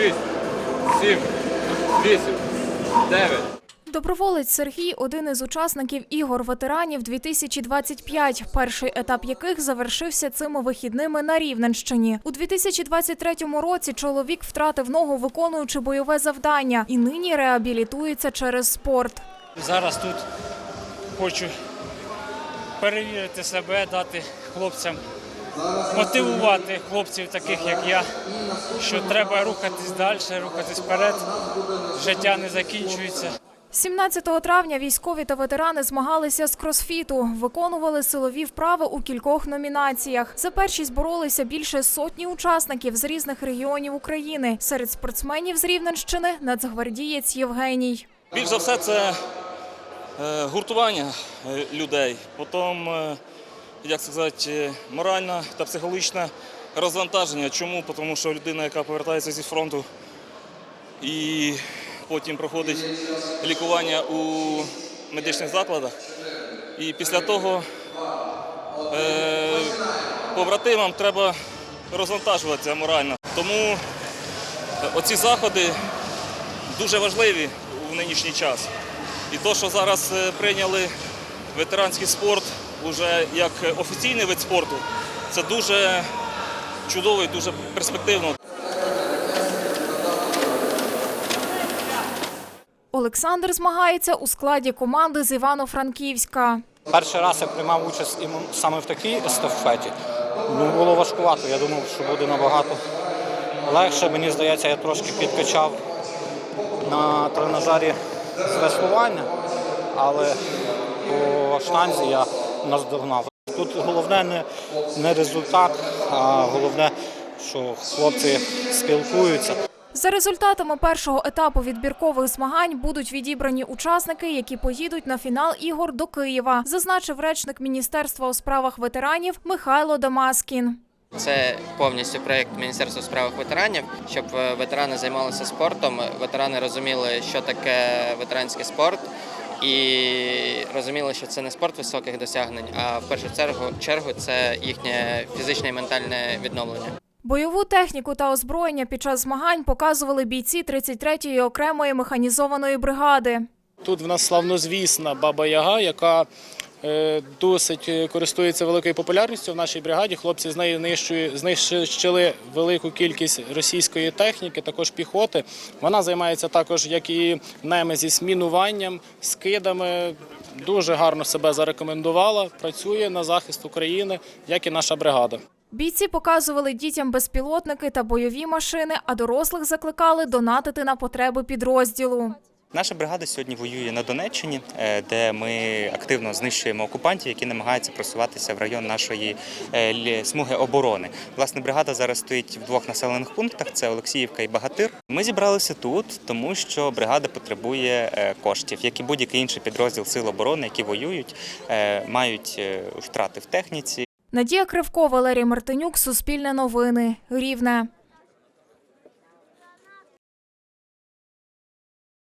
шість, сім, вісім, дев'ять. Доброволець Сергій один із учасників ігор ветеранів 2025, перший етап яких завершився цими вихідними на Рівненщині. У 2023 році чоловік втратив ногу, виконуючи бойове завдання, і нині реабілітується через спорт. Зараз тут хочу перевірити себе, дати хлопцям, мотивувати хлопців, таких як я, що треба рухатись далі, рухатись вперед. Життя не закінчується. 17 травня військові та ветерани змагалися з кросфіту, виконували силові вправи у кількох номінаціях. За першість боролися більше сотні учасників з різних регіонів України. Серед спортсменів з Рівненщини нацгвардієць Євгеній. Більш за все, це е, гуртування е, людей, потім, е, як сказати, е, моральне та психологічне розвантаження. Чому? Тому що людина, яка повертається зі фронту і потім проходить лікування у медичних закладах, і після того е, побратимам треба розвантажуватися морально. Тому е, оці заходи дуже важливі у нинішній час. І то, що зараз е, прийняли ветеранський спорт уже як офіційний вид спорту, це дуже чудово і дуже перспективно. Олександр змагається у складі команди з Івано-Франківська. Перший раз я приймав участь саме в такій естафеті. Ну, було важкувато, я думав, що буде набагато легше. Мені здається, я трошки підкачав на тренажері з веслування, але по штанзі я наздогнав. Тут головне не, не результат, а головне, що хлопці спілкуються. За результатами першого етапу відбіркових змагань будуть відібрані учасники, які поїдуть на фінал ігор до Києва, зазначив речник Міністерства у справах ветеранів Михайло Дамаскін. Це повністю проєкт Міністерства у справах ветеранів, щоб е, ветерани займалися спортом, ветерани розуміли, що таке ветеранський спорт, і розуміли, що це не спорт високих досягнень, а в першу чергу, чергу це їхнє фізичне і ментальне відновлення. Бойову техніку та озброєння під час змагань показували бійці 33-ї окремої механізованої бригади. Тут в нас славнозвісна Баба Яга, яка досить е, користується великою популярністю в нашій бригаді. Хлопці з нею знищили велику кількість російської техніки, також піхоти. Вона займається також, як і немезіс, мінуванням, скидами. Дуже гарно себе зарекомендувала. Працює на захист України, як і наша бригада. Бійці показували дітям безпілотники та бойові машини, а дорослих закликали донатити на потреби підрозділу. Наша бригада сьогодні воює на Донеччині, е, де ми активно знищуємо окупантів, які намагаються просуватися в район нашої е, смуги оборони. Власне, бригада зараз стоїть в двох населених пунктах: це Олексіївка і Багатир. Ми зібралися тут, тому що бригада потребує е, коштів, як і будь-який інший підрозділ сил оборони, які воюють, мають втрати в техніці. Надія Кривко, Валерій Мартинюк, Суспільне новини, Рівне.